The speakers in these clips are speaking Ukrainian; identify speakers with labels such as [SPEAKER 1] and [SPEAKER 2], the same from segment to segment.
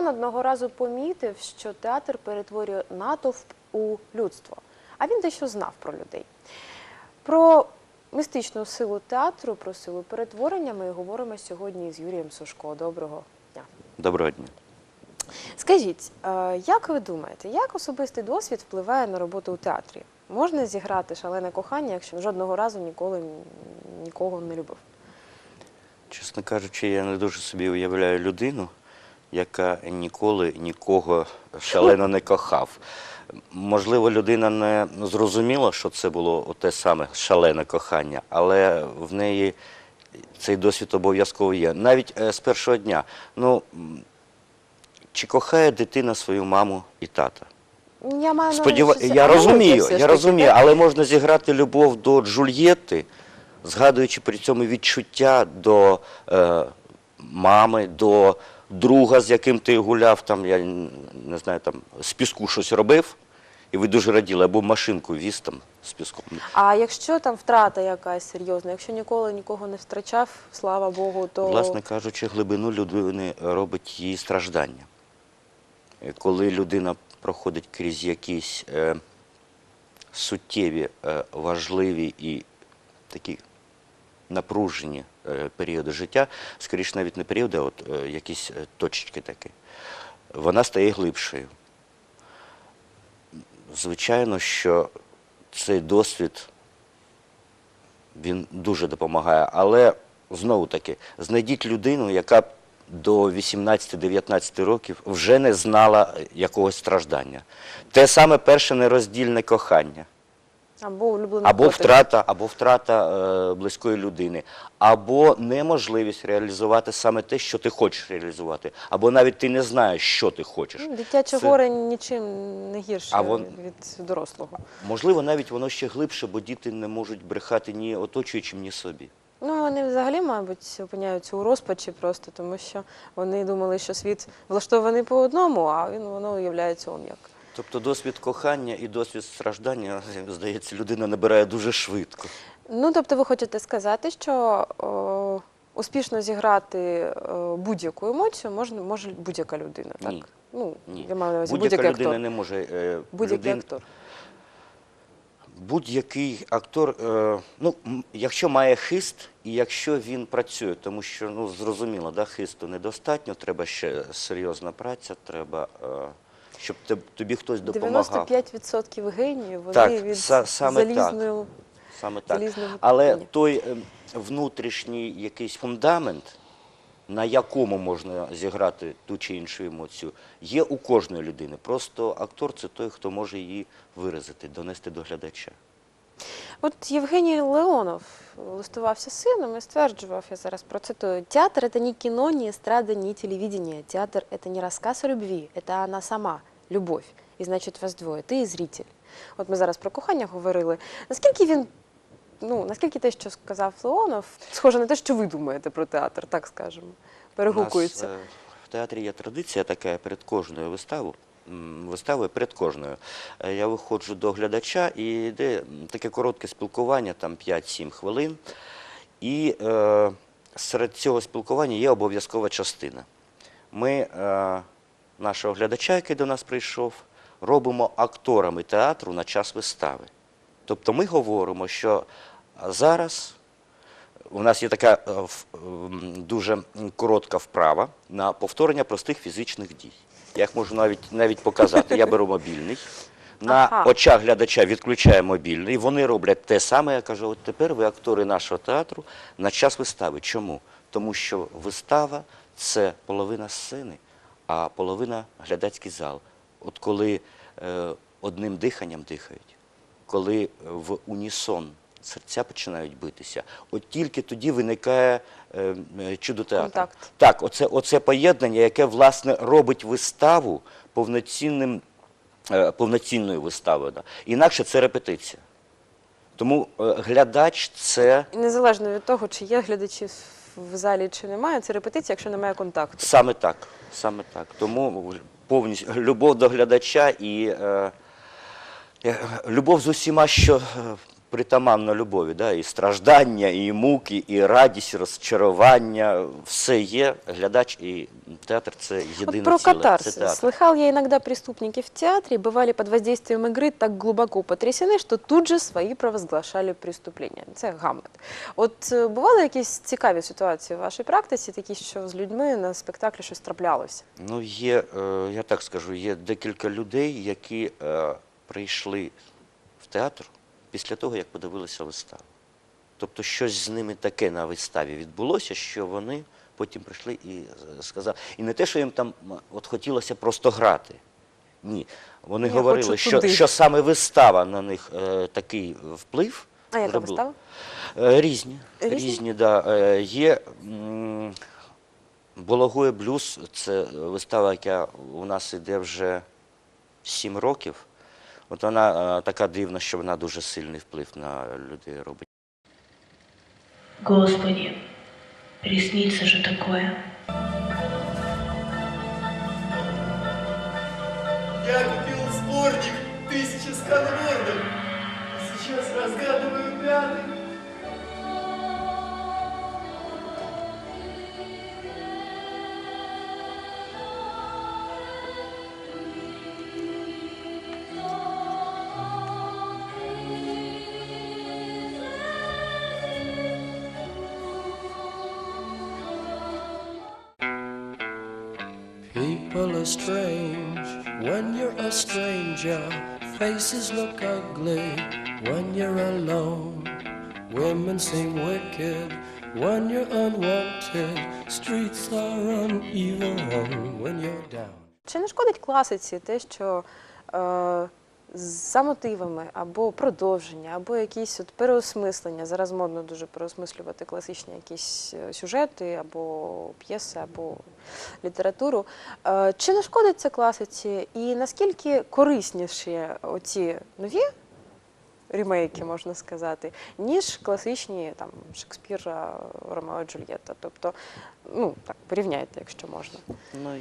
[SPEAKER 1] Томас Ман одного разу помітив, що театр перетворює натовп у людство. А він дещо знав про людей. Про містичну силу театру, про силу перетворення ми говоримо сьогодні з Юрієм Сушко. Доброго дня.
[SPEAKER 2] Доброго дня.
[SPEAKER 1] Скажіть, е, як ви думаєте, як особистий досвід впливає на роботу у театрі? Можна зіграти шалене кохання, якщо жодного разу ніколи нікого не любив?
[SPEAKER 2] Чесно кажучи, я не дуже собі уявляю людину, яка ніколи нікого шалено не кохав. Можливо, людина не зрозуміла, що це було те саме шалене кохання, але в неї цей досвід обов'язково є. Навіть е, з першого дня. Ну, чи кохає дитина свою маму і тата?
[SPEAKER 1] Я маю
[SPEAKER 2] Сподіва...
[SPEAKER 1] увазі,
[SPEAKER 2] Я розумію, я розумію, але можна зіграти любов до Джульєтти, згадуючи при цьому відчуття до е, мами, до друга, з яким ти гуляв, там, я не знаю, там, з піску щось робив, і ви дуже раділи, або машинку віз там з піском.
[SPEAKER 1] А якщо там втрата якась серйозна, якщо ніколи нікого не втрачав, слава Богу, то
[SPEAKER 2] Власне кажучи, глибину людини робить її страждання. Е, Коли людина проходить крізь якісь е, суттєві, е, важливі і такі напружені е, періоди життя, скоріше навіть не періоди, а от е, якісь е, точечки такі, вона стає глибшою. Звичайно, що цей досвід він дуже допомагає. Але знову таки, знайдіть людину, яка до 18-19 років вже не знала якогось страждання. Те саме перше нероздільне кохання.
[SPEAKER 1] Або улюблений
[SPEAKER 2] Або
[SPEAKER 1] котик.
[SPEAKER 2] втрата, або втрата е, близької людини, або неможливість реалізувати саме те, що ти хочеш реалізувати, або навіть ти не знаєш, що ти хочеш.
[SPEAKER 1] Ну, Дитяче
[SPEAKER 2] Це-
[SPEAKER 1] горе нічим не гірше
[SPEAKER 2] А вон-
[SPEAKER 1] від дорослого.
[SPEAKER 2] Можливо, навіть воно ще глибше, бо діти не можуть брехати ні оточуючим, ні собі.
[SPEAKER 1] Ну, вони взагалі, мабуть, опиняються у розпачі просто, тому що вони думали, що світ влаштований по одному, а він воно уявляється он як.
[SPEAKER 2] Тобто досвід кохання і досвід страждання, здається, людина набирає дуже швидко.
[SPEAKER 1] Ну, тобто, ви хочете сказати, що о, успішно зіграти будь-яку емоцію може, може будь-яка людина, так?
[SPEAKER 2] Ні.
[SPEAKER 1] Ну,
[SPEAKER 2] Ні.
[SPEAKER 1] я маю на увазі
[SPEAKER 2] Будь-яка
[SPEAKER 1] будь-який
[SPEAKER 2] людина не може. е,
[SPEAKER 1] Будь-який
[SPEAKER 2] людин-
[SPEAKER 1] актор.
[SPEAKER 2] Будь-який актор, е, ну, якщо має хист і якщо він працює, тому що ну, зрозуміло, да, хисту недостатньо, треба ще серйозна праця, треба, е, щоб теб- тобі хтось допомагав.
[SPEAKER 1] 95% геніїв, вони
[SPEAKER 2] Так,
[SPEAKER 1] від
[SPEAKER 2] са- саме так.
[SPEAKER 1] залізної
[SPEAKER 2] Саме так.
[SPEAKER 1] залізного
[SPEAKER 2] Але
[SPEAKER 1] ні.
[SPEAKER 2] той е, внутрішній якийсь фундамент, на якому можна зіграти ту чи іншу емоцію, є у кожної людини. Просто актор це той, хто може її виразити, донести до глядача.
[SPEAKER 1] От Євгеній Леонов листувався з сином і стверджував, я зараз процитую, «Театр – это не кино, не эстрада, не телевидение. Театр – это не рассказ о любви, это она сама, любовь. І значить вас двоє, ти і зритель». От ми зараз про кохання говорили. Наскільки він, ну, наскільки те, що сказав Леонов, схоже на те, що ви думаєте про театр, так скажемо, перегукується.
[SPEAKER 2] Е, в театрі є традиція така перед кожною виставою. м, Виставою перед кожною. Е, Я виходжу до глядача і йде таке коротке спілкування, там 5-7 хвилин. І е, серед цього спілкування є обов'язкова частина. Ми е, нашого глядача, який до нас прийшов, робимо акторами театру на час вистави. Тобто ми говоримо, що зараз у нас є така е, дуже коротка вправа на повторення простих фізичних дій. Я їх можу навіть, навіть показати. Я беру мобільний. На
[SPEAKER 1] Ага.
[SPEAKER 2] очах глядача відключаю мобільний. Вони роблять те саме. Я кажу, от тепер ви актори нашого театру на час вистави. Чому? Тому що вистава це половина сцени, а половина глядацький зал. От коли е, одним диханням дихають, коли в унісон серця починають битися, от тільки тоді виникає е, е, чудо театру.
[SPEAKER 1] Контакт.
[SPEAKER 2] Так, оце, оце поєднання, яке власне робить виставу повноцінним, е, повноцінною виставою. Да. Інакше це репетиція. Тому е, глядач це
[SPEAKER 1] І незалежно від того, чи є глядачі в залі, чи немає, це репетиція, якщо немає контакту.
[SPEAKER 2] саме так. Саме так. Тому повністю любов до глядача і е, е, любов з усіма, що е, притаманно любові, да? і страждання, і муки, і радість, і розчарування, все є глядач і театр це єдине
[SPEAKER 1] Вот про
[SPEAKER 2] ціле.
[SPEAKER 1] катарсис.
[SPEAKER 2] Це театр.
[SPEAKER 1] Слыхал я иногда преступники в театре бывали под воздействием игры так глубоко потрясены, что тут же свои провозглашали преступлення. Це Гамлет. От е, бували якісь цікаві ситуації в вашій практиці, такі, що з людьми на спектаклі щось траплялося?
[SPEAKER 2] Ну, є, е, я так скажу, є декілька людей, які е, прийшли в театр після того, як подивилися виставу. Тобто щось з ними таке на виставі відбулося, що вони потім прийшли і е, сказали. І не те, що їм там от хотілося просто грати. Ні. Вони
[SPEAKER 1] Я
[SPEAKER 2] говорили, що, що саме вистава на них е, такий вплив.
[SPEAKER 1] А яка
[SPEAKER 2] зробила.
[SPEAKER 1] вистава?
[SPEAKER 2] Е, Різні.
[SPEAKER 1] Різні?
[SPEAKER 2] Різні, да. Е, Є м, Бологує блюз, це вистава, яка у нас іде вже сім років. От вона е, така дивна, що вона дуже сильний вплив на людей робить.
[SPEAKER 3] Господи, приснится же такое.
[SPEAKER 4] Я купил сборник «Тысяча сканвордов». Сейчас разгадываю пятый.
[SPEAKER 5] People are strange when you're a stranger. Faces look ugly when you're alone. Women seem wicked when you're unwanted. Streets are uneven when you're down.
[SPEAKER 1] Чи не шкодить класиці те, що е, за мотивами або продовження, або якісь от переосмислення, зараз модно дуже переосмислювати класичні якісь е, сюжети, або п'єси, або літературу. Е, чи не шкодить це класиці? І наскільки корисніші оці нові ремейки, можна сказати, ніж класичні там Шекспіра, Ромео Джульєта? Тобто, ну так, порівняйте, якщо можна.
[SPEAKER 2] Ну,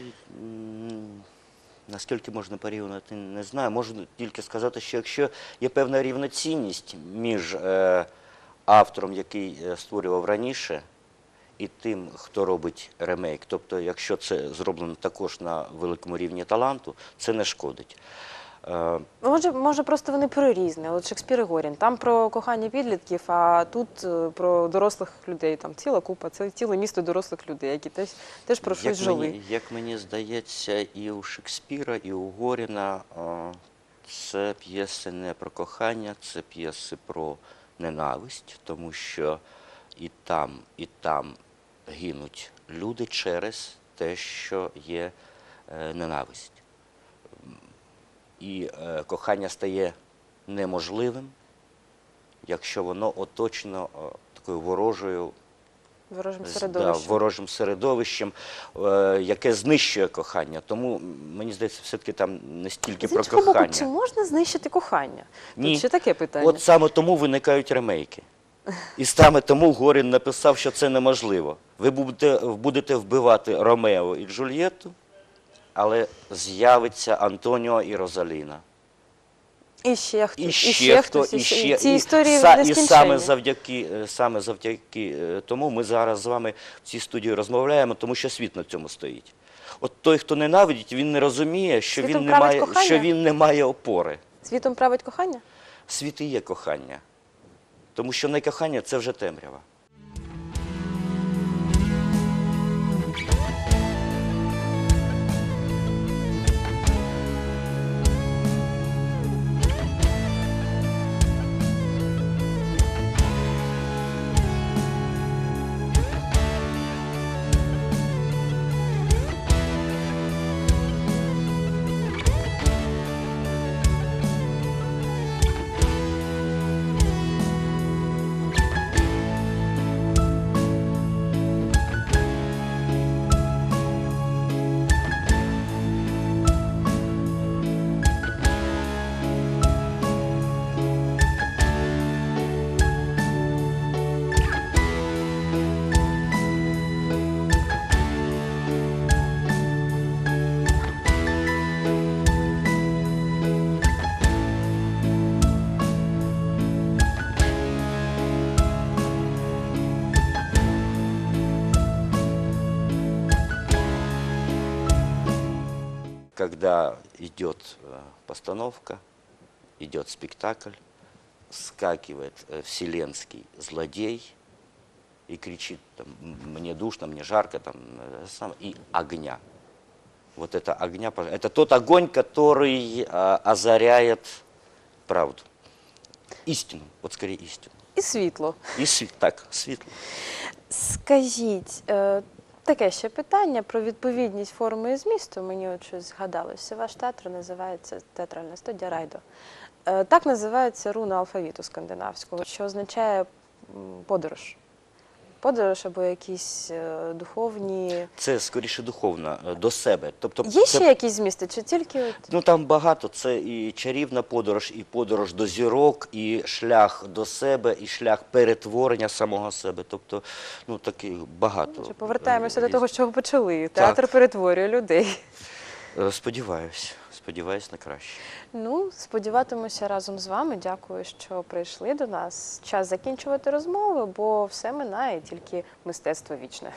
[SPEAKER 2] наскільки можна порівняти, не знаю. Можу тільки сказати, що якщо є певна рівноцінність між е, автором, який е, створював раніше, і тим, хто робить ремейк, тобто, якщо це зроблено також на великому рівні таланту, це не шкодить. Е,
[SPEAKER 1] Може, може, просто вони про різне. От Шекспір і Горін. Там про кохання підлітків, а тут е, про дорослих людей. Там ціла купа, це ціле місто дорослих людей, які теж, теж про щось
[SPEAKER 2] як,
[SPEAKER 1] жили.
[SPEAKER 2] мені, як мені здається, і у Шекспіра, і у Горіна е, це п'єси не про кохання, це п'єси про ненависть, тому що і там, і там гинуть люди через те, що є ненависть. І е, кохання стає неможливим, якщо воно оточено е, такою ворожою
[SPEAKER 1] Ворожим
[SPEAKER 2] з-
[SPEAKER 1] середовищем.
[SPEAKER 2] Да, ворожим середовищем, е, яке знищує кохання. Тому мені здається, все-таки там не стільки
[SPEAKER 1] З
[SPEAKER 2] про
[SPEAKER 1] іншого
[SPEAKER 2] кохання.
[SPEAKER 1] боку, чи можна знищити кохання?
[SPEAKER 2] Ні.
[SPEAKER 1] Тут ще таке питання.
[SPEAKER 2] От саме тому виникають ремейки. І саме тому Горін написав, що це неможливо. Ви будете, будете вбивати Ромео і Джульєту, але з'явиться Антоніо і Розаліна.
[SPEAKER 1] І ще хто,
[SPEAKER 2] І ще, хто,
[SPEAKER 1] хтось,
[SPEAKER 2] і ще.
[SPEAKER 1] ці
[SPEAKER 2] і,
[SPEAKER 1] історії
[SPEAKER 2] са- і саме завдяки, е, саме завдяки е, тому ми зараз з вами в цій студії розмовляємо, тому що світ на цьому стоїть. От той, хто ненавидить, він не розуміє, що
[SPEAKER 1] Світом
[SPEAKER 2] він не, має,
[SPEAKER 1] кохання?
[SPEAKER 2] що він не має опори.
[SPEAKER 1] Світом править кохання?
[SPEAKER 2] Світ і є кохання. Тому що не кохання це вже темрява. когда идет э, постановка, идет спектакль, скакивает э, вселенский злодей и кричит, там, «М- мне душно, мне жарко, там, э, сам, и огня. Вот это огня, пож- это тот огонь, который э, озаряет правду, истину, вот скорее истину.
[SPEAKER 1] І світло.
[SPEAKER 2] І світ, так, світло.
[SPEAKER 1] Скажіть, е, таке ще питання про відповідність форми і змісту. Мені от щось згадалося. Ваш театр називається театральна студія Райдо. Е, Так називається руна алфавіту скандинавського, що означає подорож. Подорож або якісь е, духовні.
[SPEAKER 2] Це скоріше духовно, е, до себе. Тобто,
[SPEAKER 1] Є
[SPEAKER 2] це
[SPEAKER 1] ще якісь змісти, чи тільки от
[SPEAKER 2] Ну там багато. Це і чарівна подорож, і подорож до зірок, і шлях до себе, і шлях перетворення самого себе. Тобто, ну таких багато.
[SPEAKER 1] Чи повертаємося
[SPEAKER 2] е,
[SPEAKER 1] до того,
[SPEAKER 2] різ-
[SPEAKER 1] що ви почали. Театр перетворює людей.
[SPEAKER 2] Е, Сподіваюсь, сподіваюсь на краще.
[SPEAKER 1] Ну, сподіватимуся разом з вами. Дякую, що прийшли до нас. Час закінчувати розмови, бо все минає, тільки мистецтво вічне.